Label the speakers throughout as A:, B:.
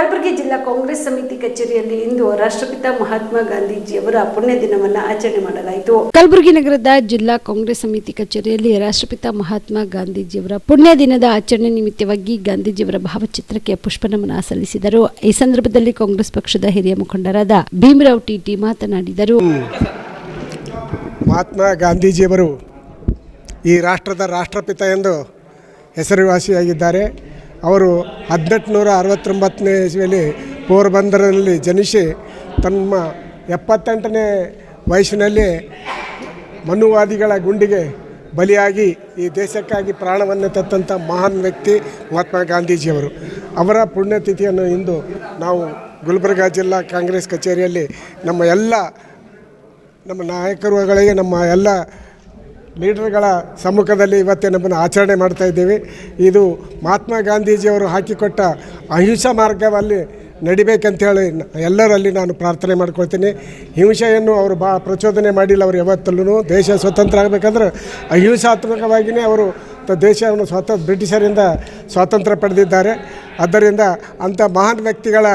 A: ಕಲಬುರಗಿ ಜಿಲ್ಲಾ ಕಾಂಗ್ರೆಸ್ ಸಮಿತಿ ಕಚೇರಿಯಲ್ಲಿ ಇಂದು ರಾಷ್ಟ್ರಪಿತ ಮಹಾತ್ಮ ಗಾಂಧೀಜಿಯವರ ಪುಣ್ಯ ದಿನವನ್ನು ಆಚರಣೆ ಮಾಡಲಾಯಿತು. ಕಲಬುರಗಿ ನಗರದ ಜಿಲ್ಲಾ ಕಾಂಗ್ರೆಸ್ ಸಮಿತಿ ಕಚೇರಿಯಲ್ಲಿ ರಾಷ್ಟ್ರಪಿತ ಮಹಾತ್ಮ ಗಾಂಧೀಜಿಯವರ ಪುಣ್ಯ ದಿನದ ಆಚರಣೆ ನಿಮಿತ್ತವಾಗಿ ಗಾಂಧೀಜಿಯವರ ಭಾವಚಿತ್ರಕ್ಕೆ ಪುಷ್ಪನಮನ ಸಲ್ಲಿಸಿದರು. ಈ ಸಂದರ್ಭದಲ್ಲಿ ಕಾಂಗ್ರೆಸ್ ಪಕ್ಷದ ಹಿರಿಯ ಮುಖಂಡರಾದ ಭೀಮರಾವ್ ಟಿಟಿ ಮಾತನಾಡಿದರು.
B: ಮಹಾತ್ಮ ಗಾಂಧೀಜಿಯವರು ಈ ರಾಷ್ಟ್ರದ ರಾಷ್ಟ್ರಪಿತ ಎಂದು ಹೆಸರುವಾಸಿಯಾಗಿದ್ದಾರೆ. ಅವರು ಹದಿನೆಂಟು ನೂರ ಅರವತ್ತೊಂಬತ್ತನೇ ಇಸ್ವಿಯಲ್ಲಿ ಪೋರ್ಬಂದರಲ್ಲಿ ಜನಿಸಿ ತಮ್ಮ ಎಪ್ಪತ್ತೆಂಟನೇ ವಯಸ್ಸಿನಲ್ಲಿ ಮನುವಾದಿಗಳ ಗುಂಡಿಗೆ ಬಲಿಯಾಗಿ ಈ ದೇಶಕ್ಕಾಗಿ ಪ್ರಾಣವನ್ನು ತೆತ್ತಂಥ ಮಹಾನ್ ವ್ಯಕ್ತಿ ಮಹಾತ್ಮ ಗಾಂಧೀಜಿಯವರು. ಅವರ ಪುಣ್ಯತಿಥಿಯನ್ನು ಇಂದು ನಾವು ಗುಲ್ಬರ್ಗಾ ಜಿಲ್ಲಾ ಕಾಂಗ್ರೆಸ್ ಕಚೇರಿಯಲ್ಲಿ ನಮ್ಮ ಎಲ್ಲ ನಮ್ಮ ನಾಯಕರುಗಳಿಗೆ, ನಮ್ಮ ಎಲ್ಲ ಲೀಡರ್ಗಳ ಸಮ್ಮುಖದಲ್ಲಿ ಇವತ್ತೇ ನಮ್ಮನ್ನು ಆಚರಣೆ ಮಾಡ್ತಾ ಇದ್ದೀವಿ. ಇದು ಮಹಾತ್ಮ ಗಾಂಧೀಜಿಯವರು ಹಾಕಿಕೊಟ್ಟ ಅಹಿಂಸಾ ಮಾರ್ಗವಲ್ಲಿ ನಡಿಬೇಕಂತ ಹೇಳಿ ಎಲ್ಲರಲ್ಲಿ ನಾನು ಪ್ರಾರ್ಥನೆ ಮಾಡ್ಕೊಳ್ತೀನಿ. ಹಿಂಸೆಯನ್ನು ಅವರು ಬಾ ಪ್ರಚೋದನೆ ಮಾಡಿಲ್ಲ, ಅವರು ಯಾವತ್ತಲ್ಲೂ ದೇಶ ಸ್ವತಂತ್ರ ಆಗಬೇಕಂದ್ರೆ ಅಹಿಂಸಾತ್ಮಕವಾಗಿಯೇ ಅವರು ದೇಶವನ್ನು ಸ್ವಾತಂತ್ರ್ಯ ಬ್ರಿಟಿಷರಿಂದ ಸ್ವಾತಂತ್ರ್ಯ ಪಡೆದಿದ್ದಾರೆ. ಆದ್ದರಿಂದ ಅಂಥ ಮಹಾನ್ ವ್ಯಕ್ತಿಗಳ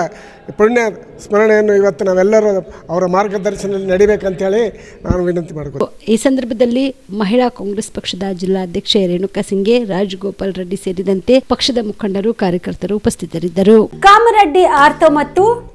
B: ಪುಣ್ಯ ಸ್ಮರಣೆಯನ್ನು ಇವತ್ತು ನಾವೆಲ್ಲರೂ ಅವರ ಮಾರ್ಗದರ್ಶನದಲ್ಲಿ ನಡಿಬೇಕಂತೇಳಿ ನಾನು ವಿನಂತಿ ಮಾಡಬೇಕು
A: ಈ ಸಂದರ್ಭದಲ್ಲಿ ಮಹಿಳಾ ಕಾಂಗ್ರೆಸ್ ಪಕ್ಷದ ಜಿಲ್ಲಾಧ್ಯಕ್ಷೆ ರೇಣುಕಾ ಸಿಂಗೆ ರಾಜಗೋಪಾಲ್ ರೆಡ್ಡಿ ಸೇರಿದಂತೆ ಪಕ್ಷದ ಮುಖಂಡರು ಕಾರ್ಯಕರ್ತರು ಉಪಸ್ಥಿತರಿದ್ದರು.
C: ಕಾಮರೆಡ್ಡಿ ಆರ್ತ ಮತ್ತು